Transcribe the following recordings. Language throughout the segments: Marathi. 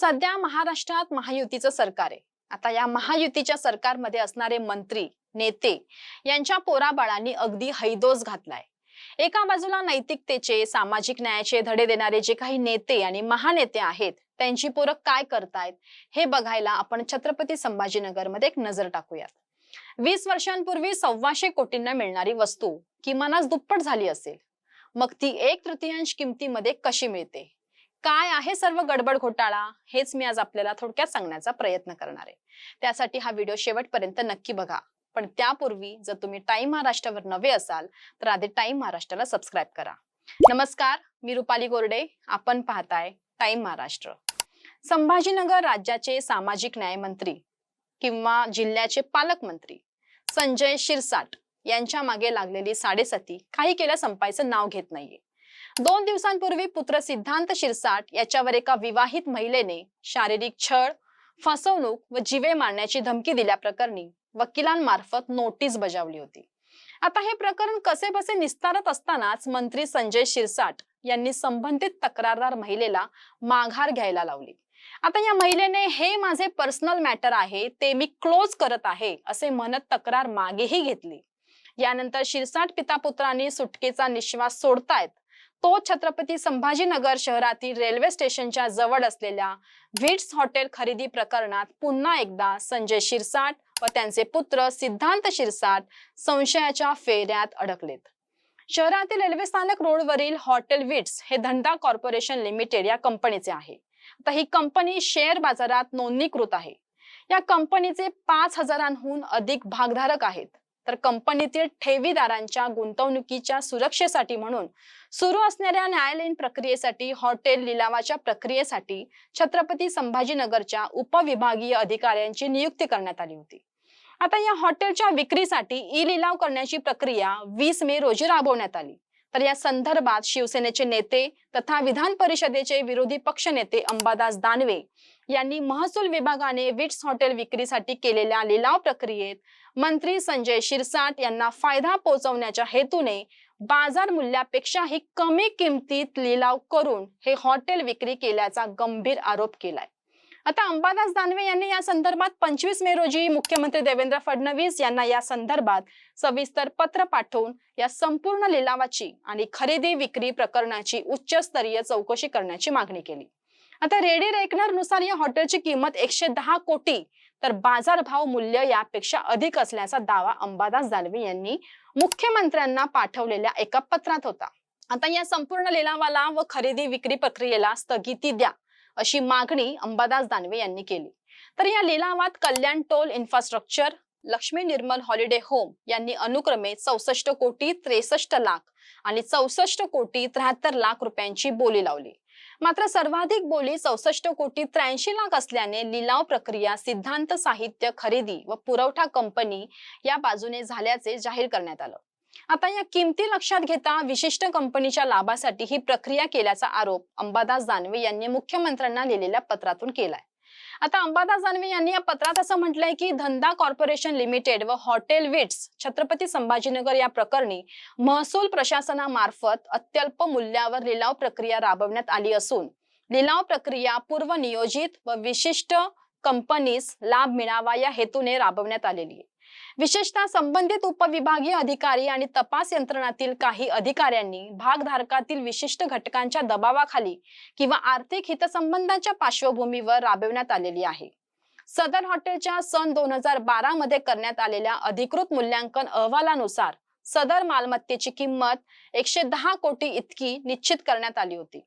सध्या महाराष्ट्रात महायुतीचं सरकार आहे. आता या महायुतीच्या सरकारमध्ये असणारे मंत्री नेते यांच्या पोराबाळांनी अगदी हैदोस घातलाय. एका बाजूला नैतिकतेचे सामाजिक न्यायाचे धडे देणारे जे काही नेते आणि महानेते आहेत त्यांची पोरं काय करतायत हे बघायला आपण छत्रपती संभाजीनगरमध्ये एक नजर टाकूयात. वीस वर्षांपूर्वी सव्वाशे कोटींना मिळणारी वस्तू किमानच दुप्पट झाली असेल. मग ती एक तृतीयांश किमतीमध्ये कशी मिळते? काय आहे सर्व गडबड घोटाळा? हेच मी आज आपल्याला थोडक्यात सांगण्याचा प्रयत्न करणार आहे. त्यासाठी हा व्हिडिओ शेवटपर्यंत नक्की बघा. पण त्यापूर्वी जर तुम्ही टाइम महाराष्ट्रावर नवे असाल तर आधी टाइम महाराष्ट्राला सबस्क्राईब करा. नमस्कार मी रुपाली गोरडे. आपण पाहताय टाइम महाराष्ट्र. संभाजीनगर राज्याचे सामाजिक न्याय मंत्री किंवा जिल्ह्याचे पालकमंत्री संजय शिरसाट यांच्या मागे लागलेली साडेसती काही केल्या संपायचं नाव घेत नाहीये. दोन दिवसांपूर्वी पुत्र सिद्धांत शिरसाट याच्यावर एका विवाहित महिलेने शारीरिक छळ फसवणूक व जिवे मारण्याची धमकी दिल्याप्रकरणी वकिलांमार्फत नोटीस बजावली होती. आता हे प्रकरण कसे बसे निस्तारत असतानाच मंत्री संजय शिरसाट यांनी संबंधित तक्रारदार महिलेला माघार घ्यायला लावली. आता या महिलेने हे माझे पर्सनल मॅटर आहे ते मी क्लोज करत आहे असे म्हणत तक्रार मागेही घेतली. यानंतर शिरसाट पिता पुत्रांनी सुटकेचा निश्वास सोडतायत तो छत्रपती संभाजीनगर शहरातील रेल्वे स्टेशनच्या जवळ असलेल्या व्हिट्स हॉटेल खरेदी प्रकरणात पुन्हा एकदा संजय शिरसाट व त्यांचे पुत्र सिद्धांत शिरसाट संशयाच्या फेऱ्यात अडकलेत. शहरातील रेल्वे स्थानक रोडवरील हॉटेल विट्स हे धंदा कॉर्पोरेशन लिमिटेड या कंपनीचे आहे. आता ही कंपनी शेअर बाजारात नोंदणीकृत आहे. या कंपनीचे पाच हजारांहून अधिक भागधारक आहेत. तर कंपनीतील ठेवीदारांच्या गुंतवणुकीच्या सुरक्षेसाठी म्हणून सुरू असणाऱ्या न्यायालयीन प्रक्रियेसाठी हॉटेल लिलावाच्या प्रक्रियेसाठी छत्रपती संभाजीनगरच्या उपविभागीय अधिकाऱ्यांची नियुक्ती करण्यात आली होती. आता या हॉटेलच्या विक्रीसाठी ई लिलाव करण्याची प्रक्रिया वीस मे रोजी राबवण्यात आली. तर या संदर्भात शिवसेनेचे नेते तथा विधान परिषदेचे विरोधी पक्षनेते अंबादास दानवे यांनी महसूल विभागाने विट्स हॉटेल विक्रीसाठी केलेल्या लिलाव प्रक्रियेत मंत्री संजय शिरसाट यांना फायदा पोहोचवण्याच्या हेतूने बाजार मूल्यापेक्षाही कमी किमतीत लिलाव करून हे हॉटेल विक्री केल्याचा गंभीर आरोप केलाय. आता अंबादास दानवे यांनी या संदर्भात पंचवीस मे रोजी मुख्यमंत्री देवेंद्र फडणवीस यांना या संदर्भात सविस्तर पत्र पाठवून या संपूर्ण लिलावाची आणि खरेदी विक्री प्रकरणाची उच्चस्तरीय चौकशी करण्याची मागणी केली. आता रेडी रेकनरनुसार या हॉटेलची किंमत एकशे दहा कोटी. तर बाजारभाव मूल्य यापेक्षा अधिक असल्याचा दावा अंबादास दानवे यांनी मुख्यमंत्र्यांना पाठवलेल्या एका पत्रात होता. आता या संपूर्ण लिलावाला व खरेदी विक्री प्रक्रियेला स्थगिती द्या अशी मागणी अंबादास दानवे यांनी केली. तर या लिलावात Kalyan toll infrastructure Lakshmi Nirmal holiday home यांनी अनुक्रमे चौसष्ट कोटी त्रेसष्ट लाख आणि चौसष्ट कोटी त्र्याहत्तर लाख रुपयांची बोली लावली. मात्र सर्वाधिक बोली चौसष्ट कोटी त्र्याऐंशी लाख असल्याने लिलाव प्रक्रिया सिद्धांत साहित्य खरेदी व पुरवठा कंपनी या बाजूने झाल्याचे जाहीर करण्यात आलं. आता या किमती लक्षात घेता विशिष्ट कंपनीच्या लाभासाठी ही प्रक्रिया केल्याचा आरोप अंबादास दानवे यांनी मुख्यमंत्र्यांना लिहिलेल्या पत्रातून केलाय. आता अंबादास दानवे यांनी या पत्रात असं म्हटलंय की धंदा कॉर्पोरेशन लिमिटेड व हॉटेल विट्स छत्रपती संभाजीनगर या प्रकरणी महसूल प्रशासनामार्फत अत्यल्प मूल्यावर लिलाव प्रक्रिया राबवण्यात आली असून लिलाव प्रक्रिया पूर्व नियोजित व विशिष्ट कंपनीस लाभ मिळावा या हेतूने राबवण्यात आलेली आहे. विशेषतः संबंधित उपविभागीय अधिकारी आणि तपास यंत्रणातील काही अधिकाऱ्यांनी भागधारकातील विशिष्ट घटकांच्या दबावाखाली किंवा आर्थिक हितसंबंधांच्या पार्श्वभूमीवर राबविण्यात आलेली आहे. सदर हॉटेलच्या सन दोन हजार बारा मध्ये करण्यात आलेल्या अधिकृत मूल्यांकन अहवालानुसार सदर मालमत्तेची किंमत एकशे दहा कोटी इतकी निश्चित करण्यात आली होती.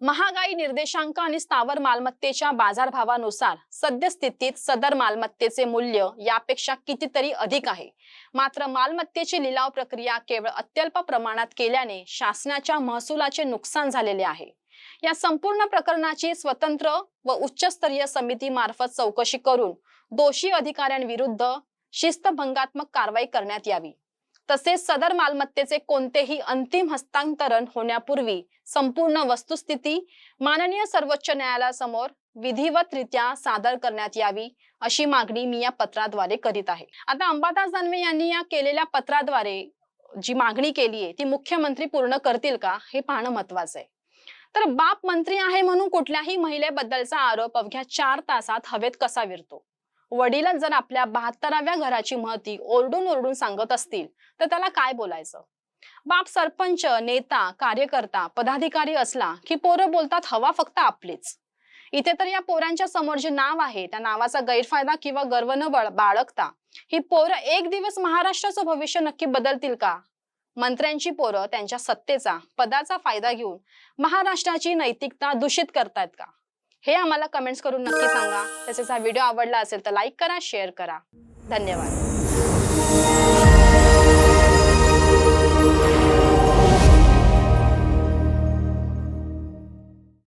महागाई निर्देशांक आणि स्थावर मालमत्तेच्या बाजारभावानुसार सद्यस्थितीत सदर मालमत्तेचे मूल्य यापेक्षा कितीतरी अधिक आहे. मात्र मालमत्तेची लिलाव प्रक्रिया केवळ अत्यल्प प्रमाणात केल्याने शासनाच्या महसुलाचे नुकसान झालेले आहे. या संपूर्ण प्रकरणाची स्वतंत्र व उच्चस्तरीय समिती मार्फत चौकशी करून दोषी अधिकाऱ्यांविरुद्ध शिस्तभंगात्मक कारवाई करण्यात यावी. तसेच सदर मालमत्तेचे कोणतेही अंतिम हस्तांतरण होण्यापूर्वी संपूर्ण वस्तुस्थिती माननीय सर्वोच्च न्यायालयासमोर विधिवतरित्या सादर करण्यात यावी अशी मागणी मी या पत्राद्वारे करीत आहे. आता अंबादास दानवे यांनी या केलेल्या पत्राद्वारे जी मागणी केली आहे ती मुख्यमंत्री पूर्ण करतील का हे पाहणं महत्वाचं आहे. तर बाप मंत्री आहे म्हणून कुठल्याही महिलेबद्दलचा आरोप अवघ्या चार तासात हवेत कसा विरतो? वडीलच जर आपल्या बहात्तराव्या घराची महती ओरडून ओरडून सांगत असतील तर त्याला काय बोलायचं? बाप सरपंच नेता कार्यकर्ता पदाधिकारी असला की पोरं बोलतात हवा फक्त आपलीच. इथे तर या पोरांच्या समोर जे नाव आहे त्या नावाचा गैरफायदा किंवा गर्व न बाळगता ही पोरं एक दिवस महाराष्ट्राचं भविष्य नक्की बदलतील का? मंत्र्यांची पोरं त्यांच्या सत्तेचा पदाचा फायदा घेऊन महाराष्ट्राची नैतिकता दूषित करतायत का? हे आम्हाला कमेंट्स करून नक्की सांगा. तसेच हा व्हिडिओ आवडला असेल तर लाईक करा शेअर करा. धन्यवाद.